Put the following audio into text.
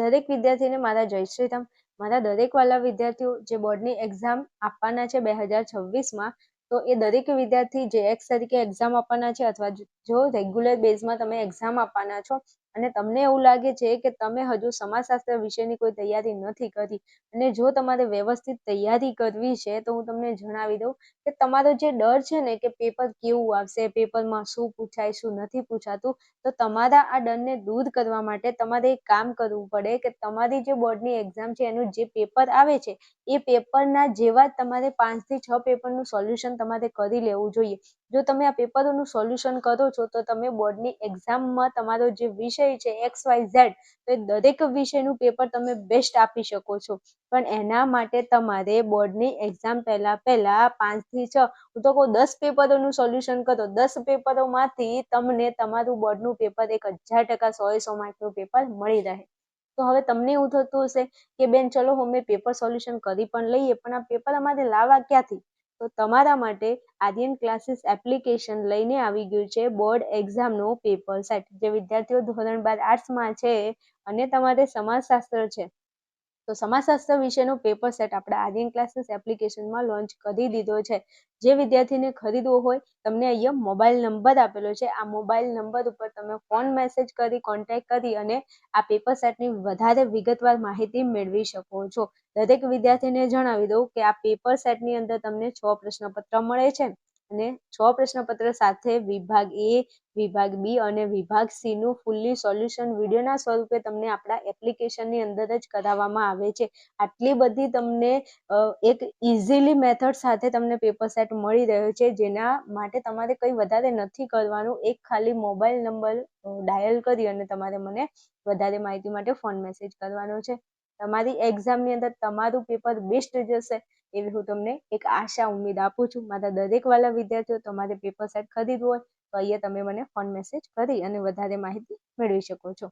દરેક વિદ્યાર્થીને મારા જય શ્રી મારા દરેક વાલા વિદ્યાર્થીઓ, જે બોર્ડની એક્ઝામ આપવાના છે બે હજાર છવ્વીસમાં તો એ દરેક વિદ્યાર્થી જે એક્સ તરીકે એક્ઝામ આપવાના છે અથવા જો રેગ્યુલર બેઝમાં તમે એક્ઝામ આપવાના છો અને તમને એવું લાગે છે કે તમે હજુ સમાજશાસ્ત્ર વિશેની કોઈ તૈયારી નથી કરી અને જો તમારે વ્યવસ્થિત તૈયારી કરવી છે તો હું તમને જણાવી દઉં કે તમારો જે ડર છે ને કે પેપર કેવું આવશે પેપરમાં શું પૂછાય, શું નથી પૂછાતું, તો તમારા આ ડરને દૂર કરવા માટે તમારે એક કામ કરવું પડે કે તમારી જે બોર્ડની એક્ઝામ છે એનું જે પેપર આવે છે એ પેપરના જેવા તમારે પાંચથી છ પેપરનું સોલ્યુશન તમારે કરી લેવું જોઈએ. જો તમે આ પેપરોનું સોલ્યુશન કરો છો, તો તમે બોર્ડની એક્ઝામમાં તમારો જે વિષય છે, એક્સ, વાય, ઝેડ, તો એ દરેક વિષયનું પેપર તમે બેસ્ટ આપી શકો છો. પણ એના માટે તમારે બોર્ડની એક્ઝામ પહેલાં પહેલાં પાંચથી છ, હું તો કહું દસ પેપરોનું સોલ્યુશન કરો. દસ પેપરોમાંથી તમને તમારું બોર્ડનું પેપર એક હજાર ટકા સો સો માર્કનું પેપર મળી રહે. તો હવે તમને એવું થતું હશે કે બેન, ચલો મેં પેપર સોલ્યુશન કરી પણ લઈએ, પણ આ પેપર અમારે લાવવા ક્યાંથી? તો તમારા માટે આર્યન ક્લાસીસ એપ્લિકેશન લઈને આવી ગયું છે બોર્ડ એક્ઝામનું પેપર સેટ જે વિદ્યાર્થીઓ ધોરણ બાર આર્ટ્સમાં છે અને તમારે સમાજશાસ્ત્ર છે. તો સમાજશાસ્ત્ર વિશેનો પેપર સેટ આપણે આર્યન ક્લાસીસ એપ્લિકેશનમાં લોન્ચ કરી દીધો છે. જે વિદ્યાર્થીને ખરીદવો હોય, તમને અહીંયા મોબાઈલ નંબર આપેલો છે. આ મોબાઈલ નંબર ઉપર તમે ફોન મેસેજ કરી કોન્ટેક્ટ કરી અને આ પેપર સેટની વધારે વિગતવાર માહિતી મેળવી શકો છો. દરેક વિદ્યાર્થીને જણાવી દઉં કે આ પેપર સેટની અંદર તમને છ પ્રશ્નપત્ર મળે છે. અને છ પ્રશ્નપત્ર સાથે વિભાગ એ, વિભાગ બી અને વિભાગ સી નું ફૂલ્લી સોલ્યુશન વિડીયોના સ્વરૂપે તમને આપણા એપ્લિકેશનની અંદર જ કરાવવામાં આવે છે. આટલી બધી તમને એક ઇઝીલી મેથડ સાથે તમને પેપર સેટ મળી રહ્યો છે, જેના માટે તમારે કંઈ વધારે નથી કરવાનું, એક ખાલી મોબાઈલ નંબર ડાયલ કરી અને તમારે મને વધારે માહિતી માટે ફોન મેસેજ કરવાનો છે. તમારી એક્ઝામની અંદર તમારું પેપર બેસ્ટ જશે. એવી હું તમને એક આશા, ઉમેદ આપું છું. મારા દરેક વાલા વિદ્યાર્થીઓ તમારે પેપર સેટ ખરીદવું હોય તો અહીંયા તમે મને ફોન મેસેજ કરી અને વધારે માહિતી મેળવી શકો છો.